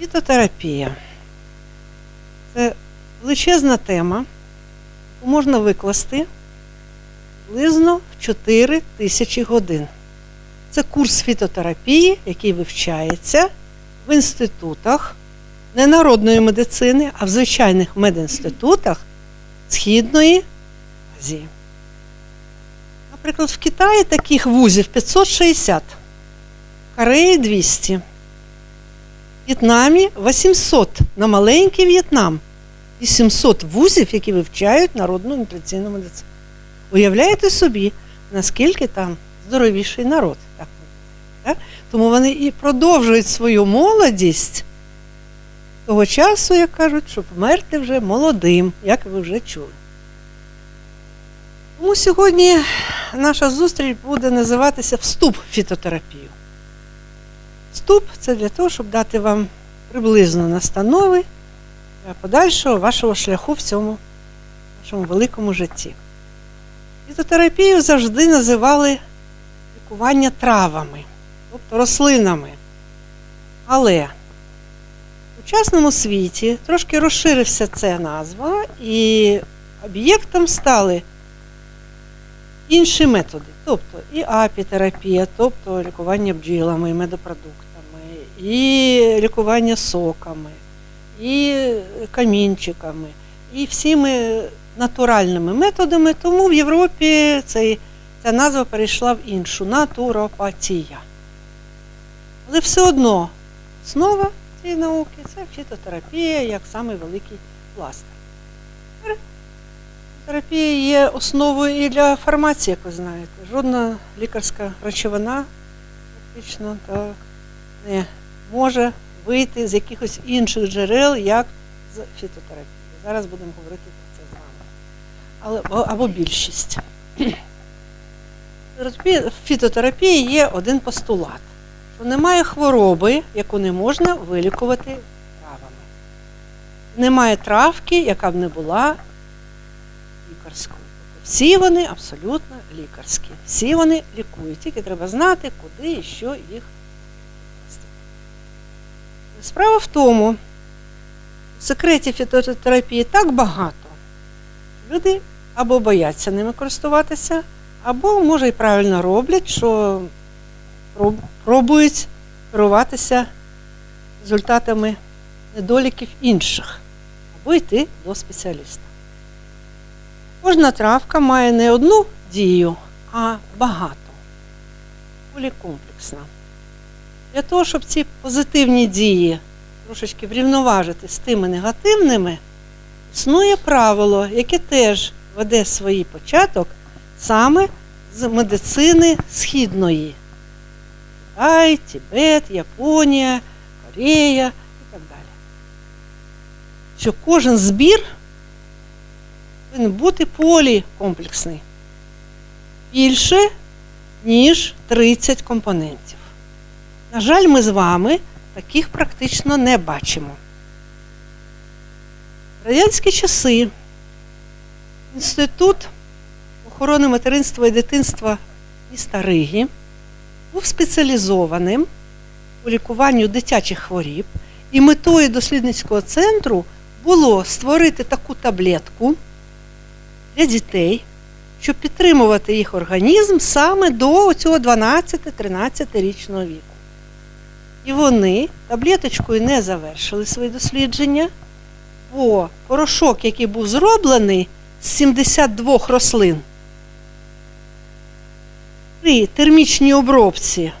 Фітотерапія це величезна тема, яку можна викласти приблизно в 4 тисячі годин. Це курс фітотерапії, який вивчається в інститутах не народної медицини, а в звичайних медінститутах Східної Азії. Наприклад, в Китаї таких вузів 560, в Кореї 200. В'єтнамі 800 на маленький В'єтнам. І 700 вузів, які вивчають народну нутриційну медицину. Уявляєте собі, наскільки там здоровіший народ. Так, так? Тому вони і продовжують свою молодість того часу, як кажуть, щоб вмерти вже молодим, як ви вже чули. Тому сьогодні наша зустріч буде називатися Вступ в фітотерапію. Вступ це для того, щоб дати вам приблизно настанови для подальшого вашого шляху в цьому вашому великому житті. Фітотерапію завжди називали лікування травами, тобто рослинами. Але в сучасному світі трошки розширився ця назва, і об'єктом стали інші методи, тобто і апітерапія, тобто лікування бджілами, і медопродуктами, і лікування соками, і камінчиками, і всіми натуральними методами, тому в Європі цей, ця назва перейшла в іншу натуропатія. Але все одно основа цієї науки це фітотерапія як самий великий пластир. Терапія є основою і для фармації, як ви знаєте. Жодна лікарська речовина практично так не може вийти з якихось інших джерел, як з фітотерапії. Зараз будемо говорити про це з вами. Але, або більшість. В фітотерапії є один постулат, що немає хвороби, яку не можна вилікувати травами. Немає травки, яка б не була лікарською. Тобто всі вони абсолютно лікарські. Всі вони лікують. Тільки треба знати, куди і що їх. Справа в тому, секретів фітотерапії так багато. Люди або бояться ними користуватися, або, може, і правильно роблять, що пробують керуватися результатами недоліків інших, або йти до спеціаліста. Кожна травка має не одну дію, а багато. Полікомплексна. Для того, щоб ці позитивні дії трошечки врівноважити з тими негативними, існує правило, яке теж веде свій початок саме з медицини східної. Китай, Тібет, Японія, Корея і так далі. Що кожен збір повинен бути полікомплексний. Більше, ніж 30 компонентів. На жаль, ми з вами таких практично не бачимо. В радянські часи Інститут охорони материнства і дитинства міста Риги був спеціалізованим у лікуванню дитячих хворіб, і метою дослідницького центру було створити таку таблетку для дітей, щоб підтримувати їх організм саме до цього 12-13 річного віку. І вони таблеточкою не завершили свої дослідження, бо порошок, який був зроблений з 72 рослин, при термічній обробці,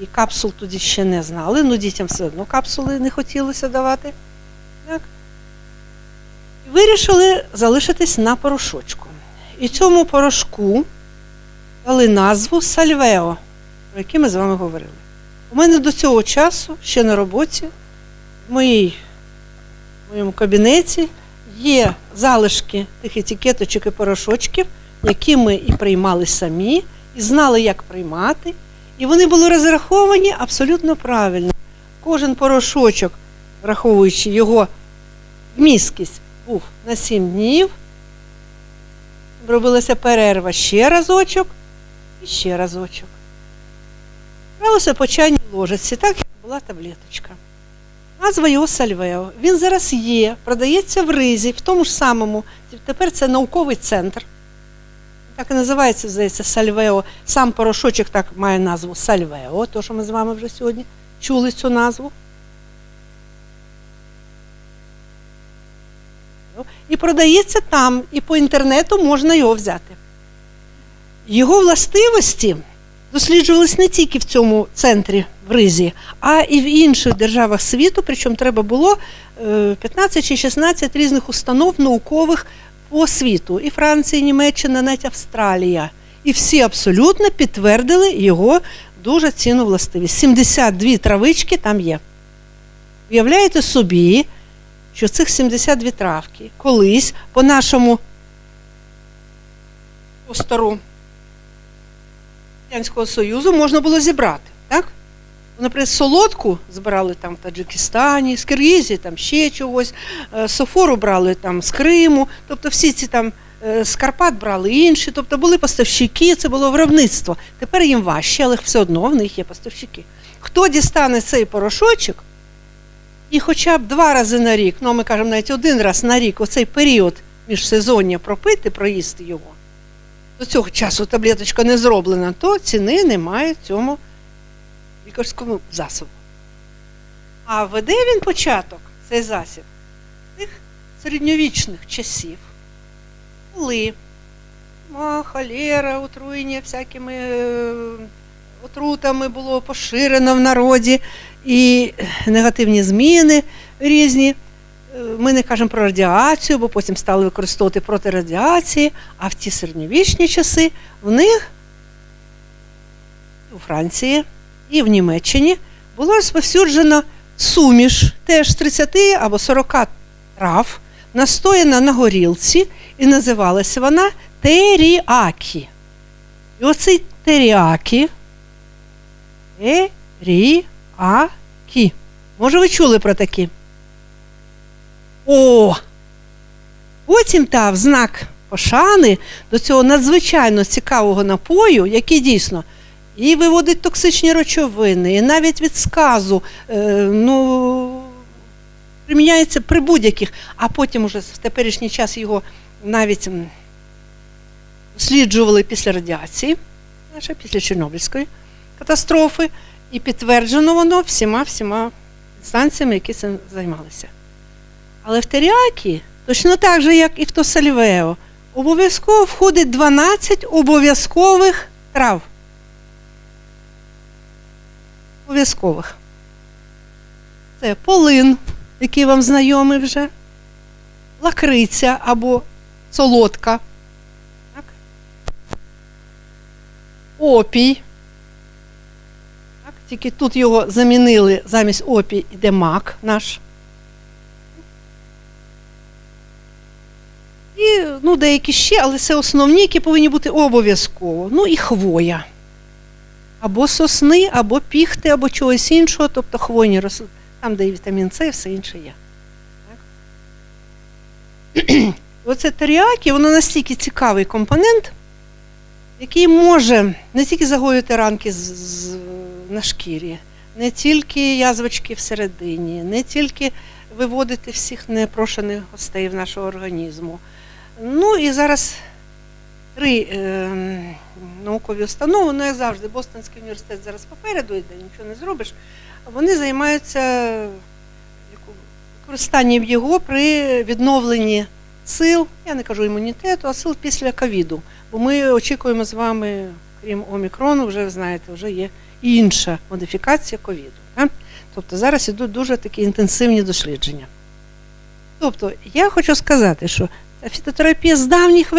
і капсул тоді ще не знали, ну дітям все одно капсули не хотілося давати. Вирішили залишитись на порошочку. І цьому порошку дали назву Сальвео, про який ми з вами говорили. У мене до цього часу ще на роботі, в, моїй, в моєму кабінеті, є залишки тих етикеточок і порошочків, які ми і приймали самі, і знали, як приймати. І вони були розраховані абсолютно правильно. Кожен порошочок, враховуючи його міськість, був на 7 днів. Робилася перерва ще разочок і ще разочок. Бралося по чайній ложечці, так як була таблеточка. назва його Сальвео. Він зараз є, продається в Ризі, в тому ж самому. Тепер це науковий центр. Так і називається, здається, Сальвео. Сам порошочок так має назву Сальвео, то що ми з вами вже сьогодні чули цю назву. І продається там, і по інтернету можна його взяти. Його властивості досліджувались не тільки в цьому центрі в Ризі, а і в інших державах світу. Причому треба було е, 15 чи 16 різних установ наукових по світу. І Франція, і Німеччина, навіть Австралія. І всі абсолютно підтвердили його дуже цінну властивість. 72 травички там є. Уявляєте собі, що цих 72 травки колись по нашому постору Радянського Союзу можна було зібрати. Так? Наприклад, солодку збирали там в Таджикистані, з Киргизії, там ще чогось, е, софору брали там з Криму, тобто всі ці там е, з Карпат брали інші, тобто були поставщики, це було виробництво. Тепер їм важче, але все одно в них є поставщики. Хто дістане цей порошочок, і хоча б два рази на рік, ну ми кажемо навіть один раз на рік, оцей період міжсезоння пропити, проїсти його, до цього часу таблеточка не зроблена, то ціни немає цьому лікарському засобу. А веде він початок, цей засіб, тих середньовічних часів, коли холера, отруєння всякими е, отрутами було поширено в народі, і негативні зміни різні. Е, Ми не кажемо про радіацію, бо потім стали використовувати проти радіації, а в ті середньовічні часи в них у Франції і в Німеччині було розповсюджено суміш теж 30 або 40 трав, настояна на горілці, і називалася вона теріакі. І оцей теріакі, теріакі. Може, ви чули про такі? О! Потім та в знак пошани до цього надзвичайно цікавого напою, який дійсно і виводить токсичні речовини, і навіть від сказу е, ну, приміняється при будь-яких, а потім уже в теперішній час його навіть досліджували після радіації, після Чорнобильської катастрофи, і підтверджено воно всіма всіма інстанціями, які цим займалися. Але в теріакі, точно так же, як і в Тосальвео, обов'язково входить 12 обов'язкових трав. Обов'язкових. Це полин, який вам знайомий вже, лакриця або солодка. Так? Опій. Тільки тут його замінили замість опій іде мак наш. І ну, деякі ще, але це основні, які повинні бути обов'язково. Ну і хвоя. Або сосни, або піхти, або чогось іншого, тобто хвойні рослини, там, де і вітамін С, і все інше є. Так? Оце теріакі, воно настільки цікавий компонент, який може не тільки загоювати ранки з, з, на шкірі, не тільки язвочки всередині, не тільки виводити всіх непрошених гостей в нашого організму. Ну і зараз три е, наукові установи, ну як завжди, Бостонський університет зараз попереду йде, нічого не зробиш. Вони займаються використанням його при відновленні сил, я не кажу імунітету, а сил після ковіду. Бо ми очікуємо з вами, крім омікрону, вже знаєте, вже є інша модифікація ковіду. Тобто зараз ідуть дуже такі інтенсивні дослідження. Тобто, я хочу сказати, що фітотерапія з давніх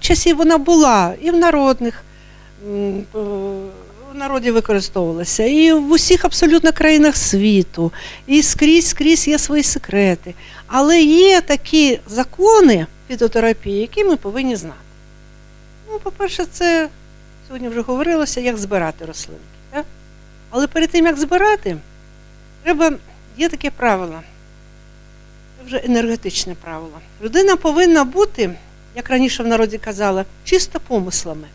часів вона була і в народних е, в народі використовувалася, і в усіх абсолютно країнах світу, і скрізь скрізь є свої секрети. Але є такі закони фітотерапії, які ми повинні знати. Ну, по-перше, це сьогодні вже говорилося, як збирати рослинки. Так? Але перед тим, як збирати, треба, є таке правило. Це вже енергетичне правило. Людина повинна бути, як раніше в народі казала, чисто помислами.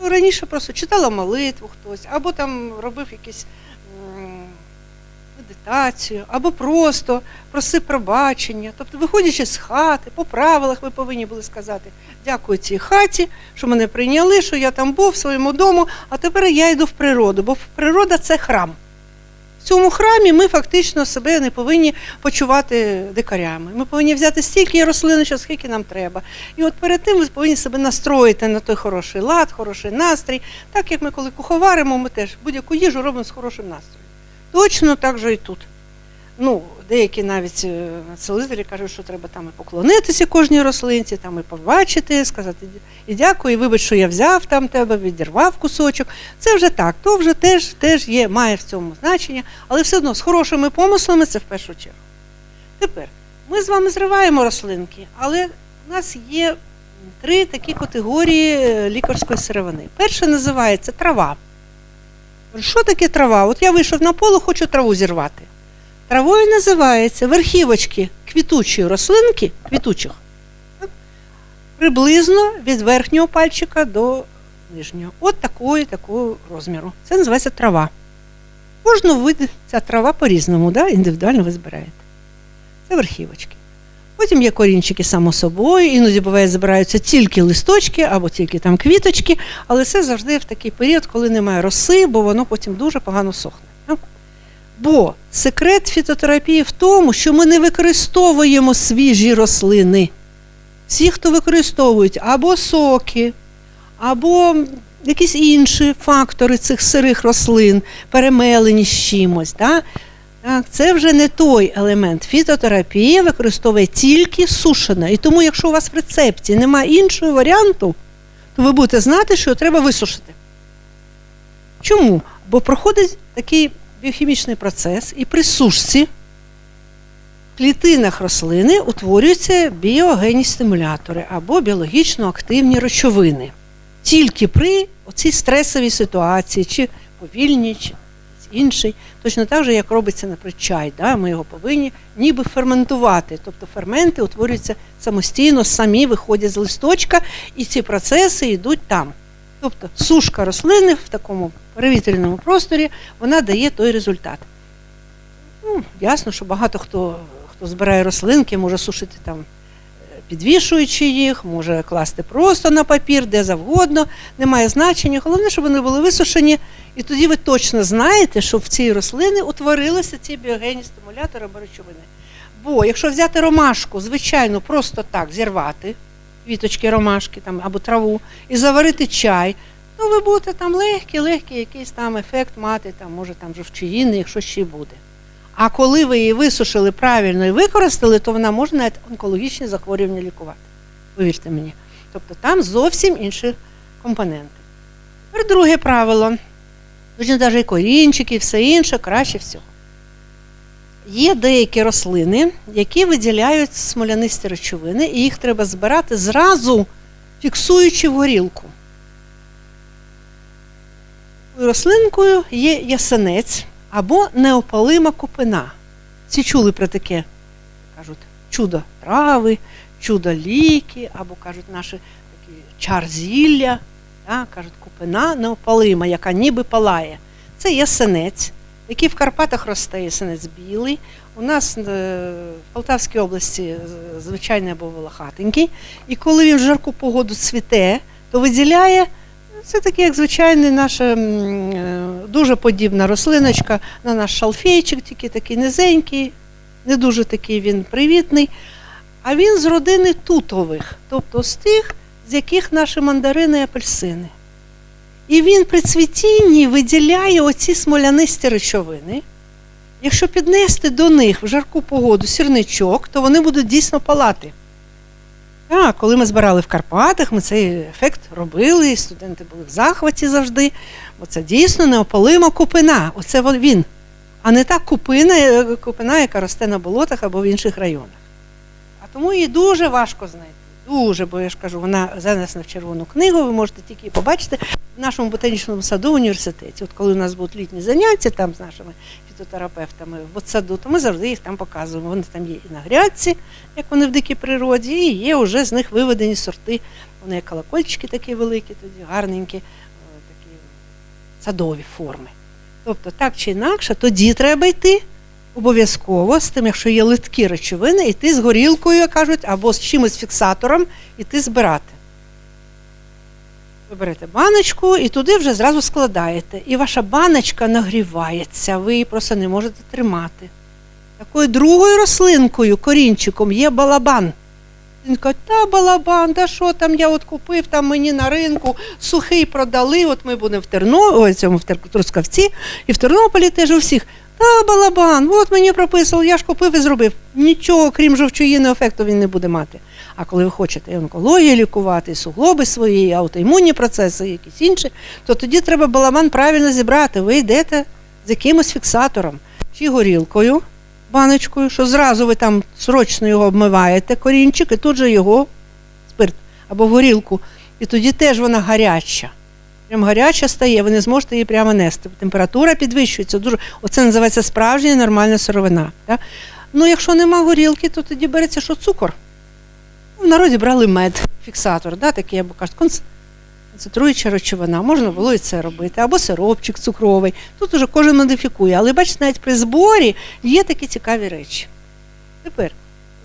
Ну, раніше просто читала молитву хтось, або там робив якісь медитацію, або просто проси пробачення. Тобто, виходячи з хати, по правилах ви повинні були сказати дякую цій хаті, що мене прийняли, що я там був в своєму дому, а тепер я йду в природу, бо природа це храм. Цьому храмі ми фактично себе не повинні почувати дикарями. Ми повинні взяти стільки рослиночок, скільки нам треба. І от перед тим ми повинні себе настроїти на той хороший лад, хороший настрій. Так як ми коли куховаримо, ми теж будь-яку їжу робимо з хорошим настроєм. Точно так же і тут. Ну, деякі навіть е, целителі кажуть, що треба там і поклонитися кожній рослинці, там і побачити, сказати і дякую, і вибач, що я взяв там тебе, відірвав кусочок. Це вже так, то вже теж, теж є, має в цьому значення, але все одно з хорошими помислами це в першу чергу. Тепер ми з вами зриваємо рослинки, але у нас є три такі категорії е, лікарської сировини. Перша називається трава. Що таке трава? От я вийшов на поле, хочу траву зірвати. Травою називається верхівочки квітучої рослинки, квітучих, приблизно від верхнього пальчика до нижнього. От такої, такого розміру. Це називається трава. Кожну вид ця трава по-різному, да? індивідуально ви збираєте. Це верхівочки. Потім є корінчики само собою, іноді буває, збираються тільки листочки або тільки там квіточки, але це завжди в такий період, коли немає роси, бо воно потім дуже погано сохне. Бо секрет фітотерапії в тому, що ми не використовуємо свіжі рослини. Всі, хто використовують або соки, або якісь інші фактори цих сирих рослин, перемелені з чимось. Да? Так, це вже не той елемент. Фітотерапія використовує тільки сушене. І тому, якщо у вас в рецепті немає іншого варіанту, то ви будете знати, що його треба висушити. Чому? Бо проходить такий біохімічний процес, і при сушці в клітинах рослини утворюються біогенні стимулятори або біологічно активні речовини. Тільки при оцій стресовій ситуації, чи повільній, чи інший, точно так же, як робиться, наприклад, чай. Да? Ми його повинні ніби ферментувати. Тобто ферменти утворюються самостійно, самі виходять з листочка, і ці процеси йдуть там. Тобто сушка рослини в такому перевітряному просторі вона дає той результат. Ну, Ясно, що багато хто, хто збирає рослинки, може сушити там, е, підвішуючи їх, може класти просто на папір, де завгодно, немає значення. Головне, щоб вони були висушені, і тоді ви точно знаєте, що в цій рослини утворилися ці біогенні стимулятори або речовини. Бо якщо взяти ромашку, звичайно, просто так зірвати, квіточки ромашки там, або траву, і заварити чай, ну ви будете там легкий, легкий якийсь там ефект мати, там, може там жовчоїни, якщо ще буде. А коли ви її висушили правильно і використали, то вона може навіть онкологічні захворювання лікувати. Повірте мені. Тобто там зовсім інші компоненти. Тепер друге правило. Точно навіть і корінчики, і все інше, краще всього. Є деякі рослини, які виділяють смолянисті речовини, і їх треба збирати зразу, фіксуючи в горілку. Рослинкою є ясенець або неопалима купина. Всі чули про таке, кажуть, чудо трави, чудо ліки, або кажуть наші такі чар зілля, так, кажуть, купина неопалима, яка ніби палає. Це ясенець, який в Карпатах росте ясенець білий. У нас е, в Полтавській області е, звичайний або волохатенький. І коли він в жарку погоду цвіте, то виділяє. Це такий, як звичайний наша е, дуже подібна рослиночка на наш шалфейчик, тільки такий низенький, не дуже такий він привітний. А він з родини тутових, тобто з тих, з яких наші мандарини і апельсини. І він при цвітінні виділяє оці смолянисті речовини. Якщо піднести до них в жарку погоду сірничок, то вони будуть дійсно палати. Так, коли ми збирали в Карпатах, ми цей ефект робили, і студенти були в захваті завжди. Бо це дійсно неопалима купина. Оце він. А не та купина, е, купина, яка росте на болотах або в інших районах. А тому її дуже важко знайти. Дуже, бо я ж кажу, вона занесена в червону книгу, ви можете тільки побачити в нашому ботанічному саду університеті. От коли у нас будуть літні заняття там з нашими фітотерапевтами в ботсаду, то ми завжди їх там показуємо. Вони там є і на грядці, як вони в дикій природі, і є вже з них виведені сорти. Вони як колокольчики такі великі, тоді гарненькі, е, такі садові форми. Тобто, так чи інакше, тоді треба йти обов'язково з тим, якщо є литкі речовини, йти з горілкою, як кажуть, або з чимось фіксатором, іти збирати. Ви берете баночку і туди вже зразу складаєте. І ваша баночка нагрівається, ви її просто не можете тримати. Такою другою рослинкою, корінчиком, є балабан. Він каже, та балабан, да що там, я от купив там мені на ринку, сухий продали, от ми будемо в Терно, ой, цьому в Трускавці, і в Тернополі теж у всіх. Та балабан, от мені прописали, я ж купив і зробив. Нічого, крім жовчуїного ефекту, він не буде мати. А коли ви хочете і онкологію лікувати, і суглоби свої, і аутоімунні процеси, якісь інші, то тоді треба балабан правильно зібрати. Ви йдете з якимось фіксатором чи горілкою, баночкою, що зразу ви там срочно його обмиваєте, корінчик, і тут же його спирт або горілку. І тоді теж вона гаряча. Прям гаряча стає, ви не зможете її прямо нести. Температура підвищується. Дуже... Оце називається справжня нормальна сировина. Так? Ну, якщо нема горілки, то тоді береться що цукор. В народі брали мед, фіксатор, да, такий, або кажуть, концентруюча речовина. Можна було і це робити, або сиропчик цукровий. Тут уже кожен модифікує. Але бачите, навіть при зборі є такі цікаві речі. Тепер,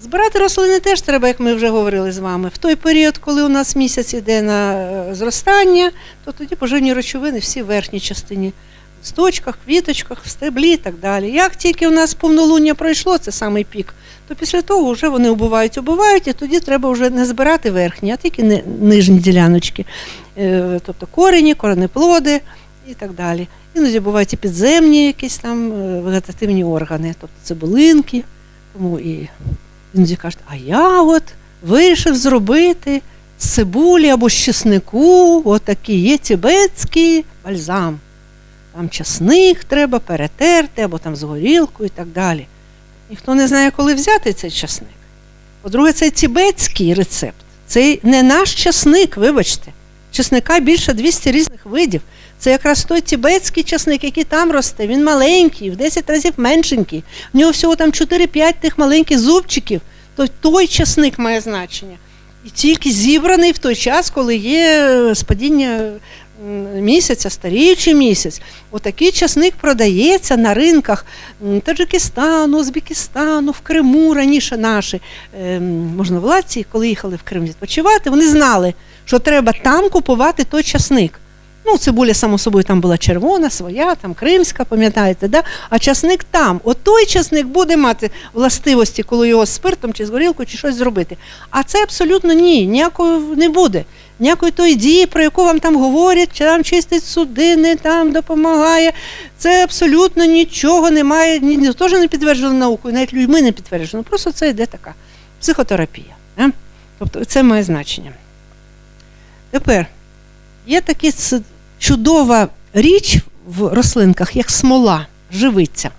збирати рослини теж треба, як ми вже говорили з вами. В той період, коли у нас місяць іде на е, зростання, то тоді поживні речовини всі в верхній частині. В листочках, квіточках, в стеблі і так далі. Як тільки у нас повнолуння пройшло, це самий пік, то після того вже вони убувають, убувають, і тоді треба вже не збирати верхні, а тільки ни- нижні діляночки. Е, Тобто корені, коренеплоди і так далі. Іноді бувають і підземні якісь там е, вегетативні органи, тобто цибулинки. Тому і іноді кажуть, а я от вирішив зробити з цибулі або з чеснику, от такий є тібетський бальзам. Там часник треба перетерти, або там з горілкою і так далі. Ніхто не знає, коли взяти цей часник. По-друге, це тібетський рецепт. Це не наш часник, вибачте. Чесника більше 200 різних видів. Це якраз той тібетський часник, який там росте. Він маленький, в 10 разів меншенький. В нього всього там 4-5 тих маленьких зубчиків. То той часник має значення. І тільки зібраний в той час, коли є е, спадіння місяця, старіючий місяць. Отакий часник продається на ринках Таджикистану, Узбекистану, в Криму раніше наші ем, можновладці, коли їхали в Крим відпочивати, вони знали, що треба там купувати той часник. Ну, цибуля, само собою, там була червона, своя, там кримська, пам'ятаєте, да? а часник там. От той часник буде мати властивості, коли його з спиртом чи з горілкою, чи щось зробити. А це абсолютно ні, ніякої не буде. Ніякої тої дії, про яку вам там говорять, чи там чистить судини, там допомагає. Це абсолютно нічого немає, ні, ні, теж не підтверджено наукою, навіть людьми не підтверджено. Просто це йде така психотерапія. Да? Тобто це має значення. Тепер є така чудова річ в рослинках, як смола, живиця.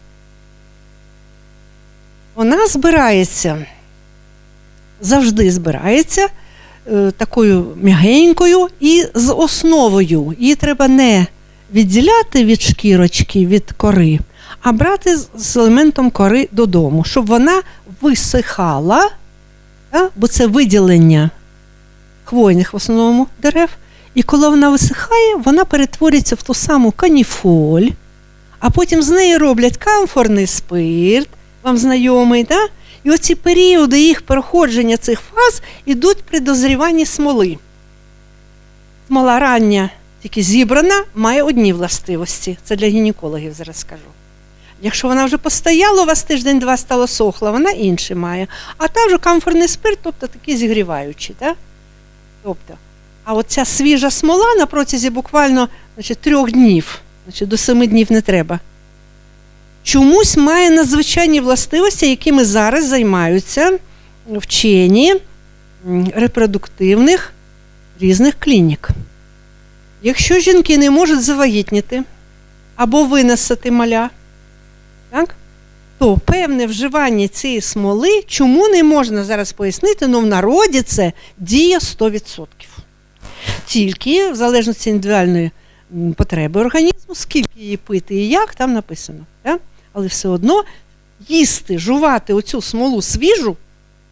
Вона збирається, завжди збирається е, такою м'ягенькою і з основою. Її треба не відділяти від шкірочки, від кори, а брати з- з елементом кори додому, щоб вона висихала, бо це виділення хвойних в основному дерев. І коли вона висихає, вона перетворюється в ту саму каніфоль, а потім з неї роблять камфорний спирт, вам знайомий, да? і оці періоди їх переходження цих фаз ідуть при дозріванні смоли. Смола рання, тільки зібрана, має одні властивості. Це для гінекологів зараз скажу. Якщо вона вже постояла, у вас тиждень-два стало сохла, вона інші має. А та вже камфорний спирт, тобто такий зігріваючий. Да? Тобто, а от ця свіжа смола на протязі буквально значить, трьох днів, значить, до семи днів не треба. Чомусь має надзвичайні властивості, якими зараз займаються вчені репродуктивних різних клінік. Якщо жінки не можуть завагітніти або виносити маля, так? то певне вживання цієї смоли, чому не можна зараз пояснити, але в народі це діє 100%. Тільки в залежності індивідуальної потреби організму, скільки її пити і як, там написано. Так? Але все одно їсти, жувати оцю смолу свіжу,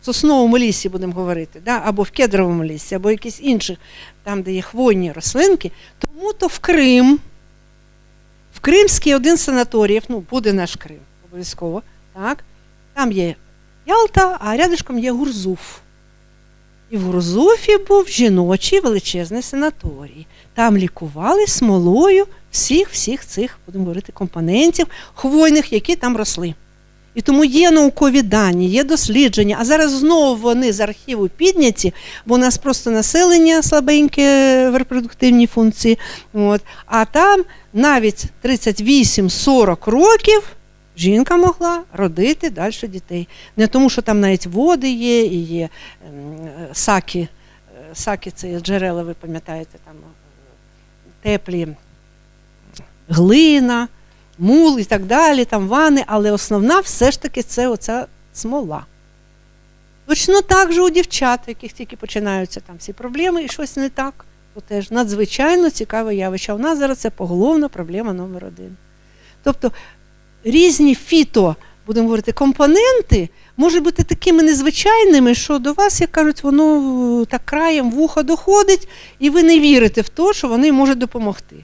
в сосновому лісі будемо говорити, да? або в кедровому лісі, або якісь інших, там, де є хвойні рослинки, тому то в Крим, в Кримський один з санаторіїв, ну, буде наш Крим, обов'язково, Так? Там є Ялта, а рядишком є Гурзуф. І в Гурзуфі був жіночий величезний санаторій. Там лікували смолою всіх-всіх цих, будемо говорити, компонентів хвойних, які там росли. І тому є наукові дані, є дослідження. А зараз знову вони з архіву підняті, бо у нас просто населення слабеньке в репродуктивній функції. От. А там навіть 38-40 років жінка могла родити далі дітей. Не тому, що там навіть води є, і є ем, саки. Е, Саки це джерела, ви пам'ятаєте, там е, теплі глина, мул і так далі, там вани, але основна все ж таки це оця смола. Точно так же у дівчат, у яких тільки починаються там всі проблеми, і щось не так, то теж надзвичайно цікаве явище. У нас зараз це поголовна проблема номер один. Тобто різні фіто, будемо говорити, компоненти можуть бути такими незвичайними, що до вас, як кажуть, воно е, так краєм вуха доходить, і ви не вірите в те, що вони можуть допомогти.